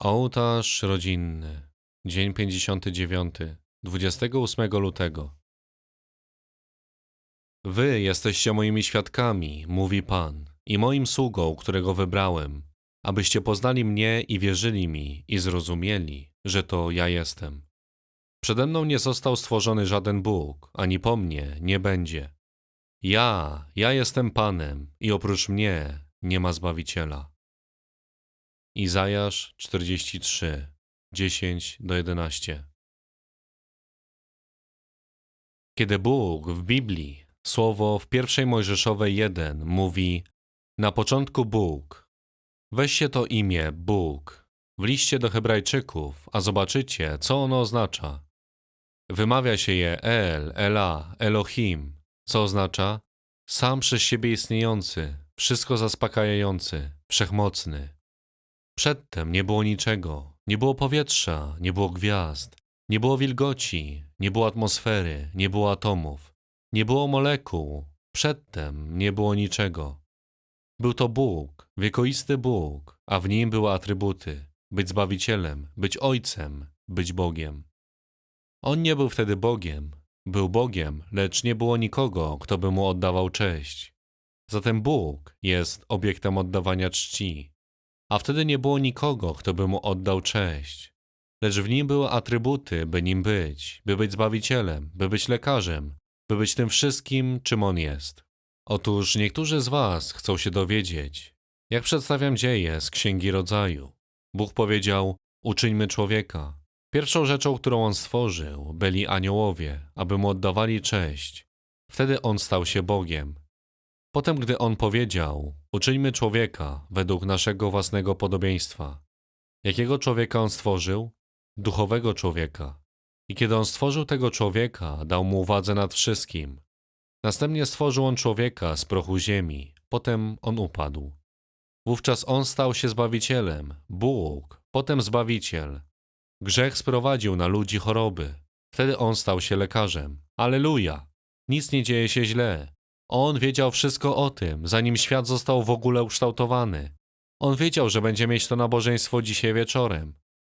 Ołtarz rodzinny. Dzień 59. 28 lutego. Wy jesteście moimi świadkami, mówi Pan, i moim sługą, którego wybrałem, abyście poznali mnie i wierzyli mi i zrozumieli, że to ja jestem. Przede mną nie został stworzony żaden Bóg, ani po mnie nie będzie. Ja, ja jestem Panem i oprócz mnie nie ma Zbawiciela. Izajasz 43, 10 do 11. Kiedy Bóg w Biblii, słowo w pierwszej Mojżeszowej 1 mówi Na początku Bóg, weźcie to imię Bóg w liście do Hebrajczyków, a zobaczycie, co ono oznacza. Wymawia się je El, Ela, Elohim, co oznacza sam przez siebie istniejący, wszystko zaspokajający, wszechmocny. Przedtem nie było niczego, nie było powietrza, nie było gwiazd, nie było wilgoci, nie było atmosfery, nie było atomów, nie było molekuł, przedtem nie było niczego. Był to Bóg, wiekoisty Bóg, a w nim były atrybuty: być Zbawicielem, być Ojcem, być Bogiem. On nie był wtedy Bogiem, był Bogiem, lecz nie było nikogo, kto by mu oddawał cześć. Zatem Bóg jest obiektem oddawania czci, a wtedy nie było nikogo, kto by mu oddał cześć. Lecz w nim były atrybuty, by nim być, by być zbawicielem, by być lekarzem, by być tym wszystkim, czym on jest. Otóż niektórzy z Was chcą się dowiedzieć, jak przedstawiam dzieje z Księgi Rodzaju. Bóg powiedział: Uczyńmy człowieka. Pierwszą rzeczą, którą on stworzył, byli aniołowie, aby mu oddawali cześć. Wtedy on stał się Bogiem. Potem, gdy on powiedział: Uczyńmy człowieka według naszego własnego podobieństwa. Jakiego człowieka on stworzył? Duchowego człowieka. I kiedy on stworzył tego człowieka, dał mu władzę nad wszystkim. Następnie stworzył on człowieka z prochu ziemi, potem on upadł. Wówczas on stał się zbawicielem, Bóg, potem zbawiciel. Grzech sprowadził na ludzi choroby. Wtedy on stał się lekarzem. Aleluja! Nic nie dzieje się źle. On wiedział wszystko o tym, zanim świat został w ogóle ukształtowany. On wiedział, że będzie mieć to nabożeństwo dzisiaj wieczorem.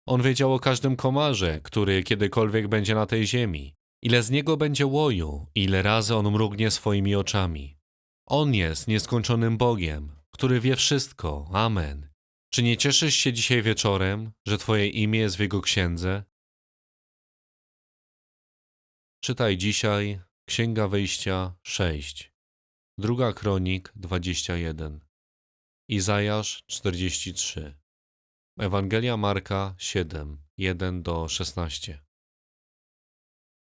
On wiedział o każdym komarze, który kiedykolwiek będzie na tej ziemi. Ile z niego będzie łoju, ile razy on mrugnie swoimi oczami. On jest nieskończonym Bogiem, który wie wszystko. Amen. Czy nie cieszysz się dzisiaj wieczorem, że Twoje imię jest w Jego księdze? Czytaj dzisiaj Księga Wyjścia 6, Druga Kronik 21, Izajasz 43, Ewangelia Marka 7, 1 do 16.